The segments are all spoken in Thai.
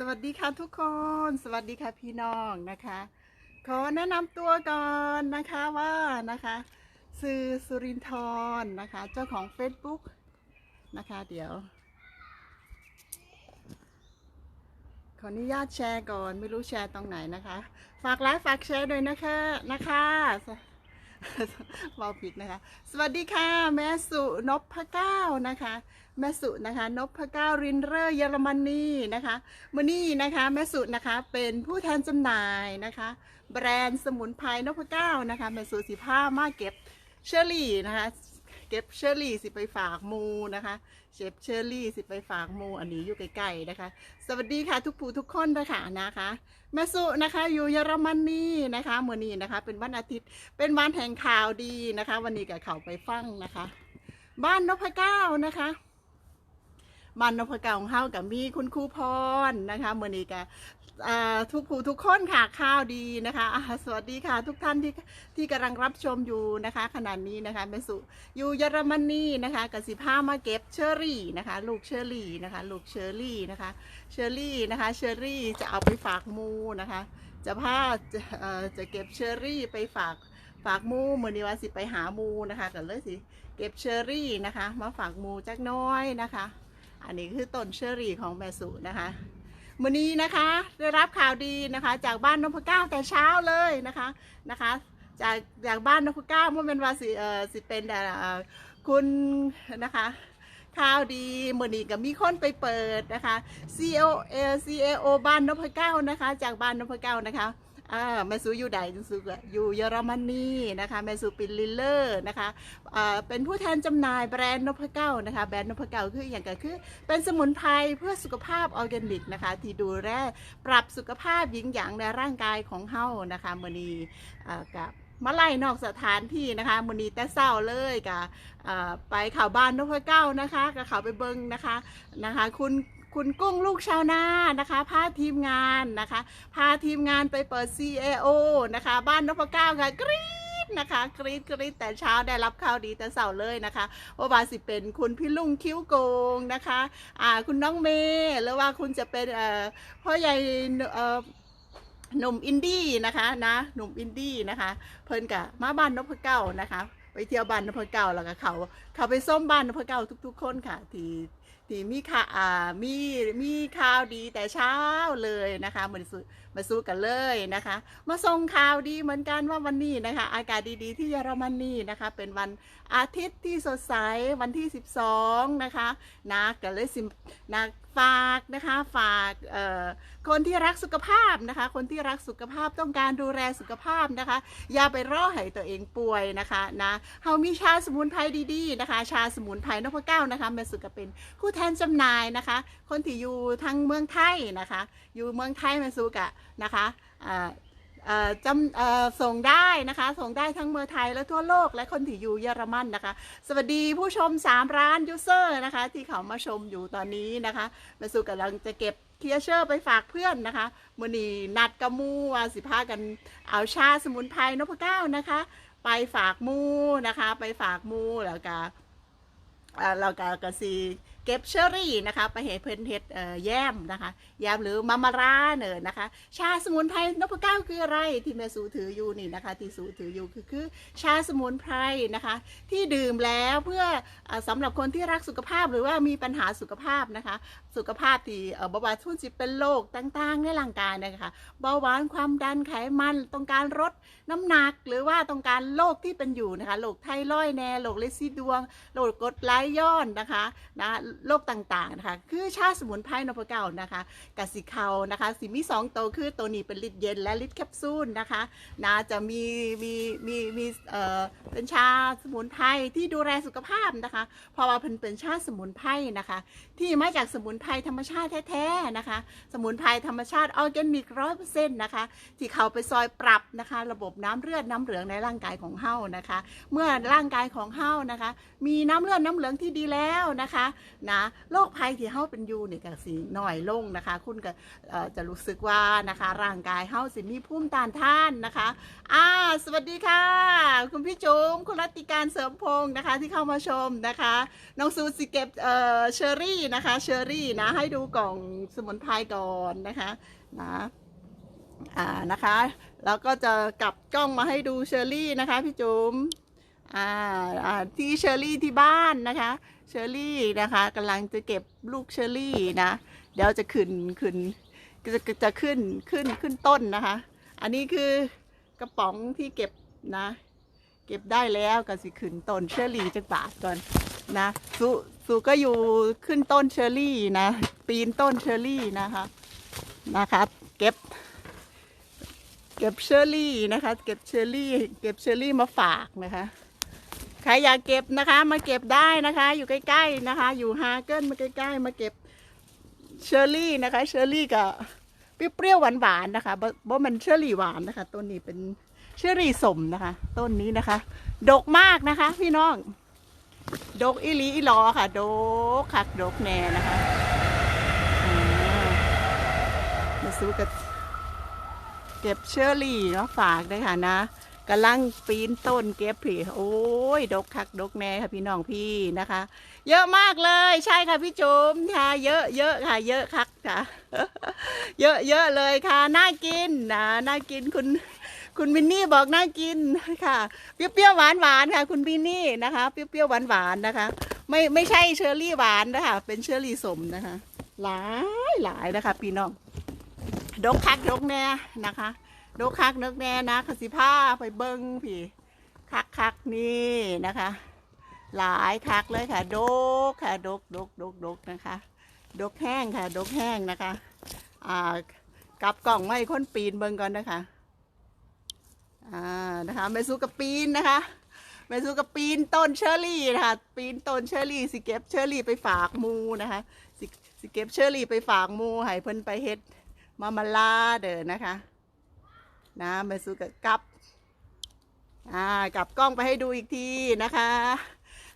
สวัสดีค่ะทุกคน สวัสดีค่ะพี่น้องนะคะ ขอแนะนำตัวก่อนนะคะว่านะคะสื่อสุรินทร์นะคะ เจ้าของ Facebook นะคะ เดี๋ยว ขออนุญาตแชร์ก่อนไม่รู้แชร์ตรงไหนนะคะ ฝากไลค์ฝากแชร์ด้วยนะคะนะคะเมาผิดนะคะ สวัสดีค่ะ แม่สุนพเก้านะคะ แม่สุนะคะนพเก้ารินเรอร์เยอรมนีนะคะมือนี้นะคะแม่สุนะคะเป็นผู้แทนจำหน่ายนะคะ แบรนด์สมุนไพรนพเก้านะคะแม่สุสีผ้ามาเก็บเชอรี่นะคะเก็บเชอรี่สิไปฝากมูนะคะเชฟเชอรี่สิไปฝากมูอันนี้อยู่ใกล้ๆนะคะ สวัสดีค่ะทุกผู้ทุกคนนะคะนะคะแม่สุนะคะอยู่เยอรมนีนะคะเมื่อนี้นะคะ เป็นวันอาทิตย์เป็นวันแห่งข่าวดีนะคะ วันนี้กับเขาไปฟังนะคะ บ้านนพเก้านะคะ บ้านนพเกาของเฮากับมีคุณครูพรนะคะเมื่อนี้กัทุกผู้ทุกคนค่ะข่าวดีนะคะสวัสดีค่ะทุกท่านที่ที่กำลังรับชมอยู่นะคะ ขณะนี้นะคะแม่สุอยู่เยอรมนีนะคะกับสิผ้ามาเก็บเชอรี่นะคะ ลูกเชอรี่นะคะ ลูกเชอรี่นะคะเชอรี่นะคะเชอรี่จะเอาไปฝากมูนะคะ จะพาจะจะเก็บเชอรี่ไปฝากฝากมูเมื่อนี้ว่าสิไปหามูนะคะก็เลยสิเก็บเชอรี่นะคะ มาฝากมูจักน้อยนะคะ อันนี้คือต้นเชอรี่ของแม่สุนะคะมื่อนี้นะคะได้รับข่าวดีนะคะ จากบ้านนพเก้าแต่เช้าเลยนะคะนะคะ จากจากบ้านนพเก้าเมื่อเป็นว่าสิเอ่อสิเป็นแต่คุณนะคะข่าวดีมื่อนี้ก็มีคนไปเปิดนะคะ CEO เอ่อ CAO บ้านนพเก้านะคะ จากบ้านนพเก้านะคะ อ่าแม่สูอยู่ใดแม่สูก็อยู่เยอรมนีนะคะแม่สูป็นลิลเลอร์นะคะอ่าเป็นผู้แทนจำหน่ายแบรนด์นพเก้านะคะแบรนด์นพเก้าคืออย่างก็คือ เป็นสมุนไพรเพื่อสุขภาพออร์แกนิกนะคะที่ดูแลปรับสุขภาพหญิงหยางในร่างกายของเฮานะคะมื่อนี้อ่ากับมาไล่นอกสถานที่นะคะมือนีแต่เศร้าเลยกะไปข่าวบ้านนพเก้านะคะกับเขาไปเบิงนะคะนะคะ คุณ คุณกุ้งลูกชาวนานะคะพาทีมงานนะคะพาทีมงานไปเปิด CAO นะคะ บ้านนพเก้าค่ะกรี๊ดนะคะกรี๊ดกรี๊ดแต่เช้าได้รับข่าวดีแต่เสาร์เลยนะคะว่าบาสิเป็นคุณพี่ลุงคิ้วโกงนะคะอ่าคุณน้องเมย์หรือว่าคุณจะเป็นเอ่อพ่อใหญ่เอ่อหนุ่มอินดี้นะคะนะหนุ่มอินดี้นะคะ เพิ่นกะมาบ้านนพเก้านะคะ ไปเที่ยวบ้านนพเก้าแล้วก็เขาเขาไปส้มบ้านนพเก้าทุก ๆ คนค่ะที่ ที่มีข่าอ่ามีมีข่าวดีแต่เช้าเลยนะคะเหมือนสู้ มาสู้กันเลยนะคะ มาส่งข่าวดีเหมือนกันว่าวันนี้นะคะ อากาศดีๆที่เยอรมนีนะคะ เป็นวันอาทิตย์ที่สดใสวันที่ 12 นะคะนะก็เลยสินะฝากนะคะฝากเอ่อคนที่รักสุขภาพนะคะ คนที่รักสุขภาพต้องการดูแลสุขภาพนะคะ อย่าไปรอให้ตัวเองป่วยนะคะนะเฮามีชาสมุนไพรดีๆนะคะ ชาสมุนไพรนพเก้านะคะแม่สุกเป็นผู้แทนจำหน่ายนะคะ คนที่อยู่ทางเมืองไทยนะคะ อยู่เมืองไทยม่สุกะนะคะอ่าอ่อจำส่งได้นะคะ ส่งได้ทั้งเมืองไทยและทั่วโลกและคนที่อยู่เยอรมันนะคะ สวัสดีผู้ชม 3 ร้านยูเซอร์นะคะ ที่เขามาชมอยู่ตอนนี้นะคะม่สุกำลังจะเก็บเคียร์เชอร์ไปฝากเพื่อนนะคะมือนีนัดกระมูวาสิพากันเอาชาสมุนไพรนพเก้านะคะ ไปฝากมูนะคะ ไปฝากมูแล้วก็เอ่อเราก็กระซี เก็บเชอรี่นะคะ ไปเห็ดเพนเห็ดแยมนะคะแยมหรือมามาราเนอนะคะ ชาสมุนไพรนพเก้าคืออะไรที่แม่สูถืออยู่นี่นะคะ ที่สูถืออยู่คือคือชาสมุนไพรนะคะ ที่ดื่มแล้วเพื่อออสำหรับคนที่รักสุขภาพหรือว่ามีปัญหาสุขภาพนะคะ สุขภาพที่เบาหวานทุนจิตเป็นโรคต่างๆ ในร่างกายนะคะเบาหวานความดันไขมันต้องการลดน้ำหนักหรือว่าต้องการโรคที่เป็นอยู่นะคะโรคไทรอยด์แน่โรคเลซิดวงโรคกรดไหลย้อนนะคะนะโรคต่างๆนะคะคือชาสมุนไพรนพเก้านะคะกสิเขานะคะสิมีสองตัวคือตัวนี้เป็นลิตรเย็นและลิตรแคปซูลนะคะนะจะมีมีมีมีเอ่อเป็นชาสมุนไพรที่ดูแลสุขภาพนะคะเพราะว่าเพิ่นเป็นชาสมุนไพรนะคะ ที่มาจากสมุนไพรธรรมชาติแท้ๆนะคะ สมุนไพรธรรมชาติออร์แกนิกร้อยเปอร์เซ็นต์นะคะ ที่เขาไปซอยปรับนะคะ ระบบน้ำเลือดน้ำเหลืองในร่างกายของเฮานะคะ เมื่อร่างกายของเฮานะคะ มีน้ำเลือดน้ำเหลืองที่ดีแล้วนะคะนะโรคภัยที่เฮาเป็นอยู่เนี่ยก็สิน้อยลงนะคะ คุณก็จะรู้สึกว่านะคะ ร่างกายเฮาสิมีภูมิต้านทานนะคะอ่าสวัสดีค่ะ คุณพี่จุ๋มคุณรัตติการเสริมพงศ์นะคะที่เข้ามาชมนะคะน้องซูสิเก็บเอ่อเชอรี่นะคะเชอรี่นะให้ดูกล่องสมุนไพรก่อนนะคะนะอ่านะคะแล้วก็จะกลับกล้องมาให้ดูเชอรี่นะคะพี่จุ๋มอ่าอ่าที่เชอรี่ที่บ้านนะคะเชอรี่นะคะกำลังจะเก็บลูกเชอรี่นะเดี๋ยวจะขึ้นขึ้นจะจะขึ้นขึ้นขึ้นต้นนะคะ อันนี้คือกระป๋องที่เก็บนะ เก็บได้แล้วก็สิขึ้นต้นเชอรี่จักบาทก่อนนะสุ สุก็อยู่ขึ้นต้นเชอรี่นะ ปีนต้นเชอรี่นะคะนะคะเก็บ เก็บเชอรี่นะคะ เก็บเชอรี่ เก็บเชอรี่มาฝากนะคะใครอยากเก็บนะคะ มาเก็บได้นะคะ อยู่ใกล้ๆนะคะ อยู่ฮาเกิลมาใกล้ๆมาเก็บเชอรี่นะคะเชอรี่กับเปรี้ยวๆหวานๆนะคะบ่บ่มันเชอรี่หวานนะคะต้นนี้เป็นเชอรี่สมนะคะ ต้นนี้นะคะ ดกมากนะคะ พี่น้อง ดกอีหลีอีหลอค่ะ ดกคักดกแน่นะคะมาซื้อกับเก็บเชอรี่เนาะฝากได้ค่ะนะกำลังปีนต้นเก็บผีโอ้ย ดกคักดกแน่ค่ะพี่น้องพี่นะคะ เยอะมากเลยใช่ค่ะพี่จุ๋มค่ะ เยอะเยอะค่ะ เยอะคักค่ะ เยอะเยอะเลยค่ะ น่ากินนะน่ากินคุณ คุณมินนี่บอกน่ากินค่ะ เปรี้ยวๆหวานหวานๆค่ะ คุณมินนี่นะคะ เปรี้ยวๆหวานหวานๆนะคะ ไม่ไม่ใช่เชอร์รี่หวานนะคะ เป็นเชอร์รี่สมนะคะ หลายหลายนะคะ พี่น้อง ดกคักดกแน่นะคะ ดกคักดกแน่นะขสิผ้าไปเบิ้งพี่ คักคักนี่นะคะ หลายคักเลยค่ะ ดกค่ะ ดกดกดกดกนะคะ ดกแห้งค่ะ ดกแห้งนะคะ อ่ากลับกล่องไม่ค้นปีนเบิ้งก่อนนะคะ อ่านะคะแม่สู้กับปีนนะคะแม่สู้กับปีนต้นเชอร์รี่นะคะปีนต้นเชอร์รี่สิเก็บเชอร์รี่ไปฝากมูนะคะสิสิเก็บเชอร์รี่ไปฝากมูให้เพิ่นไปเฮ็ดมามาลาเด้อนะคะนะแม่สู้กับกับอ่ากลับกล้องไปให้ดูอีกทีนะคะ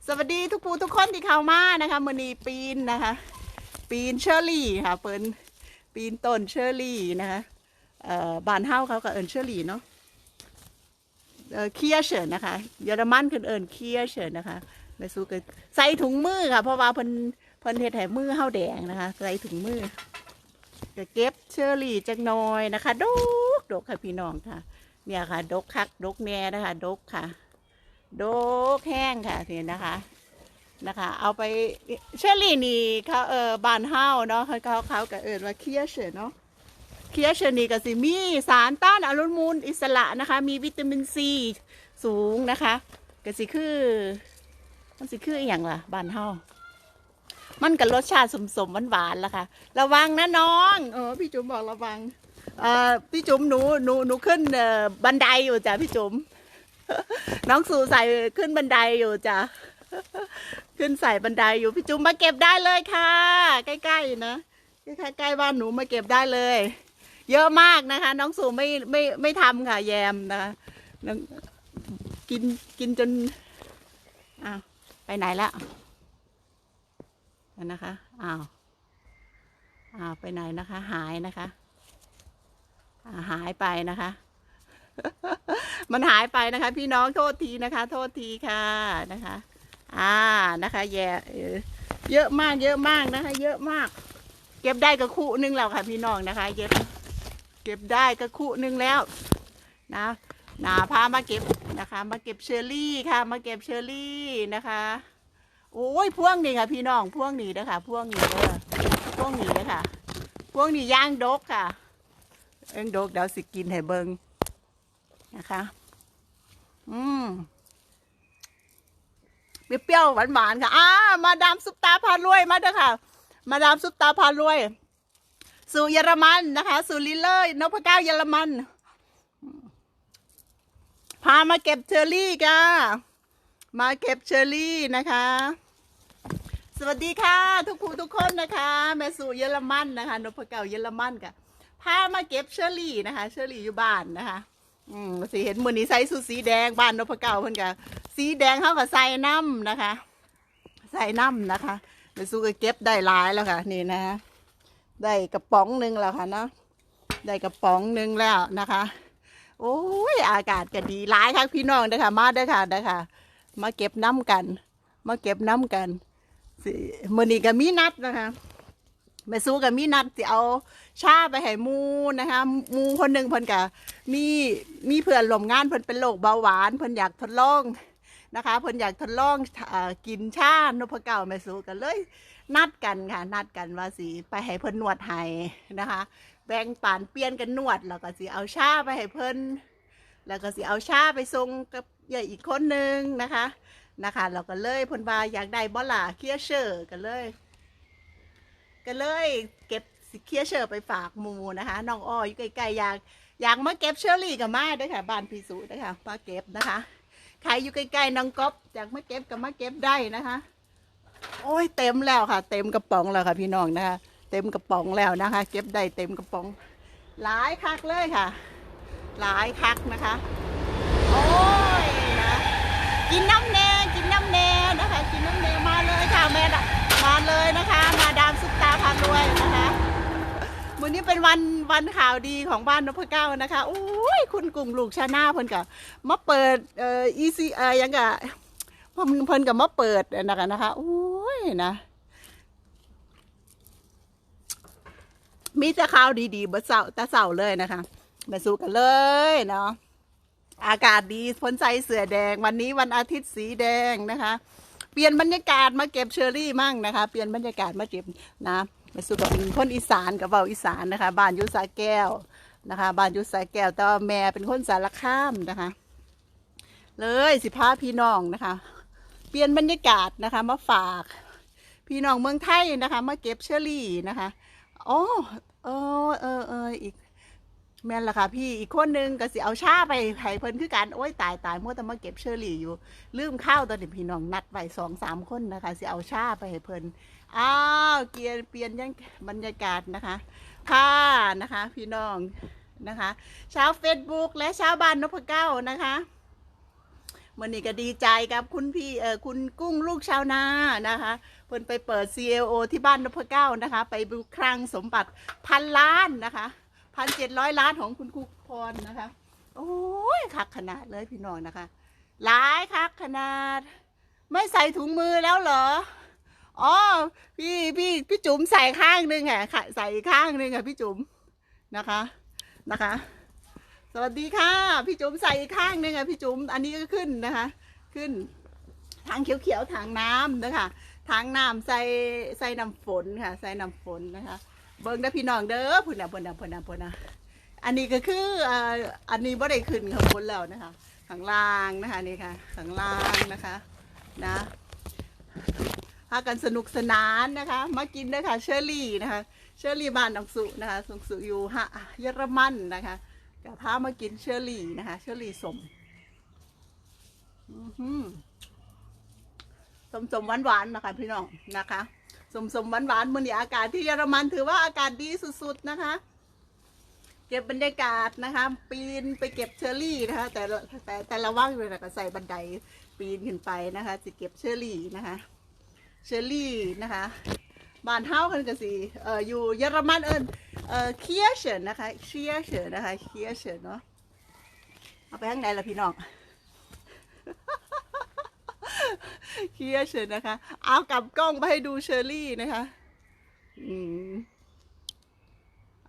สวัสดีทุกผู้ทุกคนที่เข้ามานะคะมือนีปีนนะคะ ปีนเชอร์รี่ค่ะเพิ่นปีนต้นเชอร์รี่นะคะเอ่อบานเฮาเขาก็เอิ้นเชอร์รี่เนาะ เอ่อเคียเฉินนะคะ เยอรมันคือเอิญเคียเฉินนะคะแม่สู้กันใส่ถุงมือค่ะ เพราะว่าเพิ่นเพิ่นเฮ็ดให้มือเฮาแดงนะคะ ใส่ถุงมือก็เก็บเชอรี่จักหน่อยนะคะดกดกค่ะพี่น้องค่ะ เนี่ยค่ะ ดกคักดกแน่นะคะดกค่ะ ดกแห้งค่ะนี่นะคะนะคะ เอาไปเชอรี่นี่เขาเออบานเฮาเนาะเขาเขาเขาก็เอิญว่าเคียเฉินเนาะ เคียชนีก็สิมีสารต้านอนุมูลอิสระนะคะ มีวิตามินซีสูงนะคะก็สิคือมันสิคืออหย่างล่ะบ้านเฮามันกับรสชาติสมๆหวานๆล่ะค่ะ ระวังนะน้องเออพี่จุ๋มบอกระวังเอ่อพี่จุ๋มหนูหนูหนูขึ้นเอ่อบันไดอยู่จ้ะพี่จุ๋มน้องสู่ใส่ขึ้นบันไดอยู่จ้ะขึ้นใส่บันไดอยู่พี่จุ๋มมาเก็บได้เลยค่ะ ใกล้ๆนะใกล้ๆบ้านหนูมาเก็บได้เลย เยอะมากนะคะ น้องสู่ไม่ไม่ไม่ทำค่ะ แยมนะคะกินกินจนอ้าวไปไหนละเดี๋ยวนะคะอ้าวอ้าวไปไหนนะคะ หายนะคะอ่าหายไปนะคะ มันหายไปนะคะ พี่น้องโทษทีนะคะ โทษทีค่ะนะคะ อ่านะคะแย่เยอะมากเยอะมากนะคะ เยอะมาก เก็บได้กระคู่นึงแล้วค่ะ พี่น้องนะคะ เยอะ เก็บได้ก็คู่นึงแล้วนะนาพามาเก็บนะคะ มาเก็บเชอรี่ค่ะ มาเก็บเชอรี่นะคะโอ้ยพวงนี่ค่ะ พี่น้องพวงนี่นะคะพวงนี่เด้อพวงนี่นะคะพวงนี่ย่างดกค่ะ เอ็งดกเดี๋ยวสิกินให้เบิงนะคะ อืมเปรี้ยวหวานๆค่ะอ่ามาดามซุปตาพารวยมาเด้อค่ะ มาดามซุปตาพารวย สู่เยอรมันนะคะ สู่ลิเลอร์นพเก้าเยอรมัน พามาเก็บเชอรี่ค่ะมาเก็บเชอรี่นะคะ สวัสดีค่ะ ทุกผู้ทุกคนนะคะแม่สู่เยอรมันนะคะนพเก้าเยอรมันค่ะพามาเก็บเชอรี่นะคะเชอรี่อยู่บ้านนะคะอืมสิเห็นมือนี้ใส่สูสีแดงบ้านนพเก้าเพิ่นกะสีแดงเข้ากับใส่น้ำนะคะ ใส่น้ำนะคะแม่สู้ก็เก็บได้หลายแล้วค่ะ นี่นะะ ได้กระป๋องหนึ่งแล้วค่ะเนาะได้กระป๋องหนึ่งแล้วนะคะ โอ้ยอากาศก็ดีหลายค่ะพี่น้องเด้ค่ะมาเด้ค่ะเด้ค่ะมาเก็บน้ำกัน มาเก็บน้ำกันสิมือนี้ก็มีนัดนะคะแม่สู้กับมีนัดสิเอาชาไปให้มูนะคะมูคนหนึ่งเพิ่นก็มีมีเพื่อนร่วมงานเพิ่นเป็นโรคเบาหวานเพิ่นอยากทดลอง นะคะเพิ่นอยากทดลองอกินชานพเก่าแม่สูกันเลย นัดกันค่ะ นัดกันว่าสิไปให้เพิ่นนวดให้นะคะ แบ่งปันเปลี่ยนกันนวดแล้วก็สิเอาชาไปให้เพิ่นแล้วก็สิเอาชาไปส่งกับยายอีกคนหนึ่งนะคะนะคะเราก็เลยพนว่าอยากได้บ่ล่ะเคียเชอร์กันเลยก็เลยเก็บสิเคียเชอร์ไปฝากมูนะคะน้องอ้ออยู่ใกล้ๆอยากอยากมาเก็บเชอรี่กับมาด้วยค่ะบ้านพี่สุด้วยค่ะมาเก็บนะคะ ใครอยู่ใกล้ๆน้องก๊อฟอยากมาเก็บก็มาเก็บได้นะคะ โอ้ยเต็มแล้วค่ะ เต็มกระป๋องแล้วค่ะพี่น้องนะคะเต็มกระป๋องแล้วนะคะ เก็บได้เต็มกระป๋อง หลายคักเลยค่ะ หลายคักนะคะ โอ้ยนะกินน้ำแน่กินน้ำแน่นะคะ กินน้ำแน่มาเลยค่ะแม่ดมาเลยนะคะ มาดามซุปตาพารวยนะคะ วันนี้เป็นวันวันข่าวดีของบ้านนพเก้านะคะโอ้ยคุณกลุ่มลูกชาหน้าเพิ่นกับมาเปิดเอ่อ EC เอ่อยังกะเพิ่นเพิ่นกับมาเปิดนะคะนะคะโอ้ยนะมีแต่ข่าวดีๆเบิดเสาแต่เสาเลยนะคะมาสู้กันเลยเนาะอากาศดีพ้นใจเสือแดง วันนี้วันอาทิตย์สีแดงนะคะ เปลี่ยนบรรยากาศมาเก็บเชอรี่มั่งนะคะ เปลี่ยนบรรยากาศมาเก็บนะ มาสู้กับคนอีสานกับเบาอีสานนะคะ บ้านยุสาแก้วนะคะ บ้านยุสาแก้ว แต่ว่าแม่เป็นคนสารคามนะคะ เลยสิพาพี่น้องนะคะ เปลี่ยนบรรยากาศนะคะ มาฝาก พี่น้องเมืองไทยนะคะ มาเก็บเชอรี่นะคะอ๋อเออเออเอออีก แม่นละค่ะพี่อีกคนนึงก็สิเอาชาไปให้เพิ่นคือกันโอ้ยตายตายมัวแต่มาเก็บเชอรี่อยู่ ลืมข้าวตอนนี้พี่น้องนัดไว้สองสามคนนะคะสิเอาชาไปให้เพิ่นอ้าวเปลี่ยนเปลี่ยนยังบรรยากาศนะคะค่ะนะคะ พี่น้องนะคะชาวเฟซบุ๊กและชาวบ้านนพเก้านะคะมื่อนี้ก็ดีใจกับคุณพี่เออคุณกุ้งลูกชาวนานะคะเพิ่นไปเปิด CLO ที่บ้านนพเก้านะคะ ไปดูคลังสมบัติพันล้านนะคะ พันเจ็ดร้อยล้านของคุณครูพรนะคะ โอ้ยคักขนาดเลยพี่น้องนะคะ หลายคักขนาด ไม่ใส่ถุงมือแล้วเหรออ๋อพี่พี่พี่จุ๋มใส่ข้างหนึงค่ะค่ะใส่ข้างหนึงค่ะพี่จุ๋มนะคะนะคะ สวัสดีค่ะ พี่จุ๋มใส่ข้างหนึงค่ะพี่จุ๋มอันนี้ก็ขึ้นนะคะ ขึ้นทางเขียวๆทางน้ำนะคะทางน้ำใส่ใส่น้ำฝนค่ะ ใส่น้ำฝนนะคะ เบิ่งได้อพี่น้องเด้อพุ่นน่ะพุ่นน่ะพุ่นน่ะพุ่นน่ะอันนี้ก็คืออ่าอันนี้บ่ได้ขึ้นข้างบนแล้วนะคะข้างล่างนะคะนี่ค่ะข้างล่างนะคะนะพากันสนุกสนานนะคะ มากินด้วยค่ะเชอรี่นะคะ เชอรี่บ้านน้องสุนะคะสงสุอยู่ฮะเยอรมันนะคะก็พามากินเชอรี่นะคะ เชอรี่สมอื้อหือสมสมหวานๆนะคะพี่น้องนะคะ สมสมหวานหวานมื่อนี้อากาศที่เยอรมันถือว่าอากาศดีสุดๆนะคะ เก็บบรรยากาศนะคะ ปีนไปเก็บเชอร์รี่นะคะ แต่แต่แต่ละว่างเลยนะก็ใส่บันไดปีนขึ้นไปนะคะจะเก็บเชอร์รี่นะคะ เชอร์รี่นะคะบานเฮากันก็สิเอ่ออยู่เยอรมันเอิญเอ่อเคียเฉินนะคะเคียเฉินนะคะเคียเฉินเนาะเอาไปข้างในละพี่น้อง เคียเฉินนะคะ เอากลับกล้องไปให้ดูเชอรี่นะคะ อืม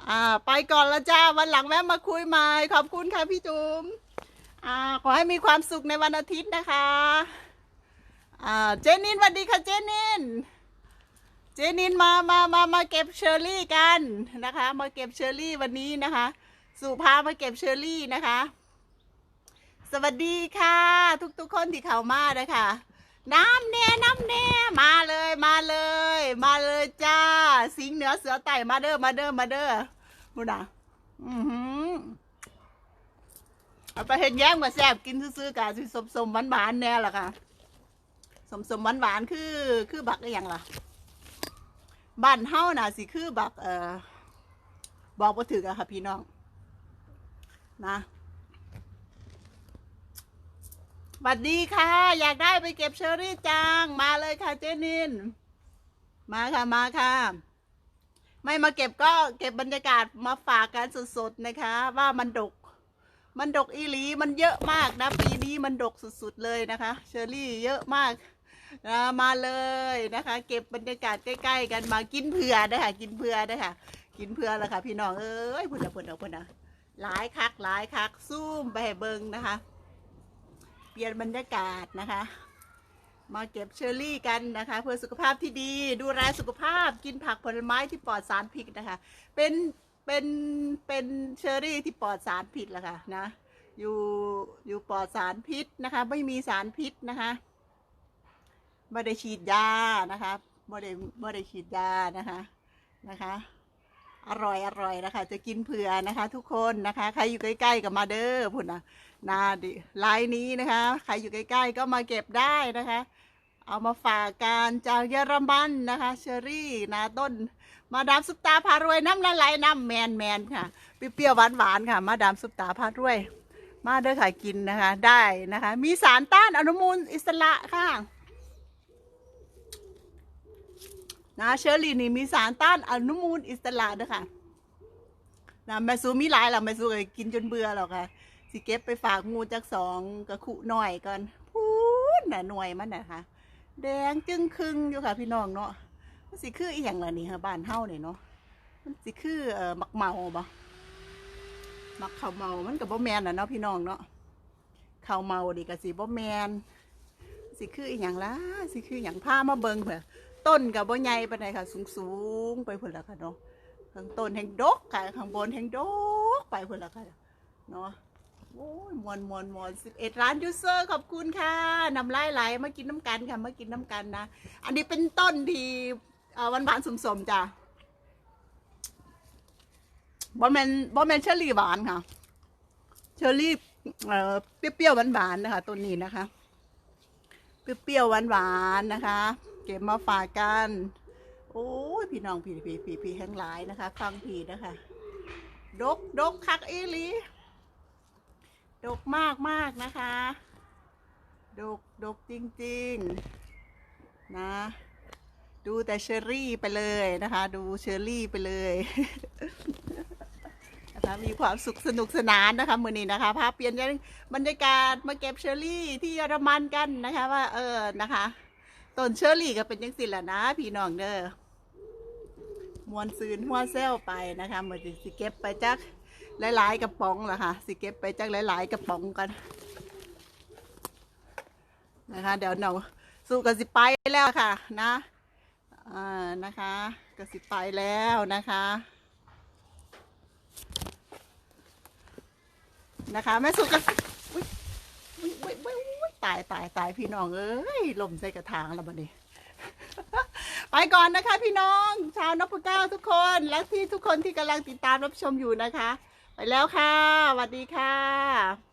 อ่า ไปก่อนละจ้า วันหลังแวะมาคุยใหม่ ขอบคุณค่ะพี่จุ๋มอ่า ขอให้มีความสุขในวันอาทิตย์นะคะ อ่า เจนินสวัสดีค่ะเจนิน เจนินมา มา มา มาเก็บเชอร์รี่กันนะคะ มาเก็บเชอร์รี่วันนี้นะคะ สุภามาเก็บเชอร์รี่นะคะ สวัสดีค่ะ ทุกๆคนที่เข้ามานะคะ น้ำแน่น้ำแน่มาเลยมาเลย มาเลยจ้า สิงเหนือเสือไต่มาเด้อมาเด้อมาเด้อบุญนะอือหือเอาไปเห็นแย้มกับแซบกินซื้อๆกะสิสมสมหวานหวานแน่ล่ะค่ะ สมสมหวานหวานคือคือบักอะไรอย่างล่ะบ้านเฮาน่ะสิคือบักเอ่อบอกบ่ถึกอะค่ะพี่น้อง นะส วัสดีค่ะ อยากได้ไปเก็บเชอรี่จัง มาเลยค่ะเจนิน มาค่ะ มาค่ะ ไม่มาเก็บก็เก็บบรรยากาศมาฝากกันสดๆนะคะ ว่ามันดก มันดกอีหลีมันเยอะมากนะ ปีนี้มันดกสุดๆเลยนะคะ เชอรี่เยอะมากนะมาเลยนะคะ เก็บบรรยากาศใกล้ ๆ กันมากินเผื่อนะคะกินเผื่อนะคะกินเผื่อแล้วค่ะ พี่น้องเอ้ยพุ่นนะพุ่นนะพุ่นนะหลายคักหลายคักซูมไปให้เบิงนะคะ เปลี่ยนบรรยากาศนะคะ มาเก็บเชอร์รี่กันนะคะ เพื่อสุขภาพที่ดี ดูแลสุขภาพกินผักผลไม้ที่ปลอดสารพิษนะคะ เป็นเป็นเป็นเชอร์รี่ที่ปลอดสารพิษแหละค่ะนะอยู่อยู่ปลอดสารพิษนะคะ ไม่มีสารพิษนะคะไม่ได้ฉีดยานะคะไม่ได้ไม่ได้ฉีดยานะคะนะคะ อร่อยอร่อยนะคะ จะกินเผื่อนะคะ ทุกคนนะคะ ใครอยู่ใกล้ๆกับมาเด้อพุ่นนะ นาดิไลน์นี้นะคะ ใครอยู่ใกล้ๆก็มาเก็บได้นะคะ เอามาฝากกันจากเยอรมันนะคะ เชอรี่นาต้น มาดามซุปตาพารวยน้ำละลายน้ำแมนแมนค่ะเปรี้ยวหวานๆค่ะ มาดามซุปตาพารวย มาเด้อค่ะกินนะคะ ได้นะคะ มีสารต้านอนุมูลอิสระค่ะนะเชอรี่นี่มีสารต้านอนุมูลอิสระด้วยค่ะนะแม่ซูมีหลายหรอแม่ซูเลยกินจนเบื่อหรอกค่ะ สิเก็บไปฝากงูจักสองกระคุหน่อยก่อนพูดน่ะหน่วยมันน่ะค่ะแดงจึงครึ่งอยู่ค่ะพี่น้องเนาะมันสิคืออีหยังล่ะนี่ค่ะบ้านเฮาเนี่ยเนาะมันสิคือเอ่อมักเมาบ่มักข้าวเมามันกับบ่แมนน่ะเนาะพี่น้องเนาะข้าวเมาดิก็สิบ่แมนสิคืออีหยังล่ะสิคือหยังพามาเบิ่งเผื่อต้นกับบ่ใหญ่ปานใดค่ะสูงสูงๆไปพุ่นละค่ะเนาะข้างต้นแห่งดกค่ะข้างบนแห่งดกไปพุ่นละค่ะเนาะ โอ้ยมวนมวนมวนสิบเอ็ดล้านยูเซอร์ขอบคุณค่ะนำไล่ไหลมากินน้ำกันค่ะมากินน้ำกันนะ อันนี้เป็นต้นที่หวานหวานๆสมๆจ้ะบอมแมนบอมแมนเชอรี่หวานค่ะ เชอรี่เอ่เปรี้ยวๆหวานๆนะคะต้นนี้นะคะเปรี้ยวๆหวานๆนะคะ เก็บมาฝากกัน โอ้ยพี่น้องพี่พี่พี่พี่แห้งหลายนะคะ ฟังพี่นะคะ ดกดกคักอีลี ดกมากมากนะคะ ดกดกจริง ๆ นะ ดูแต่เชอรี่ไปเลยนะคะ ดูเชอรี่ไปเลยนะคะมีความสุขสนุกสนานนะคะมือนี้นะคะพาพเปลี่ยนบรรยากาศมาเก็บเชอรี่ที่เยอรมันกันนะคะว่าเออนะคะต้นเชอรี่ก็เป็นยังสิแหละนะพี่น้องเด้อมวนซืนหัวเซลไปนะคะมือนี้สิเก็บไปจัก หลาย ๆ กระป๋องละค่ะ สิเก็บไปจักหลาย ๆ กระป๋องกันนะคะ เดี๋ยวหนูสู้กับสิไปแล้วค่ะ นะอ่านะคะกับสิไปแล้วนะคะนะคะแม่สุกก็อุ๊ยอุ๊ยอุ๊ยอุ๊ยอุ๊ยตายตายตายพี่น้องเอ้ยลมใส่กระถางแล้วบัดนี้ ไปก่อนนะคะ พี่น้อง ชาวนพเก้าทุกคนและที่ทุกคนที่กำลังติดตามรับชมอยู่นะคะ ไปแล้วค่ะสวัสดีค่ะ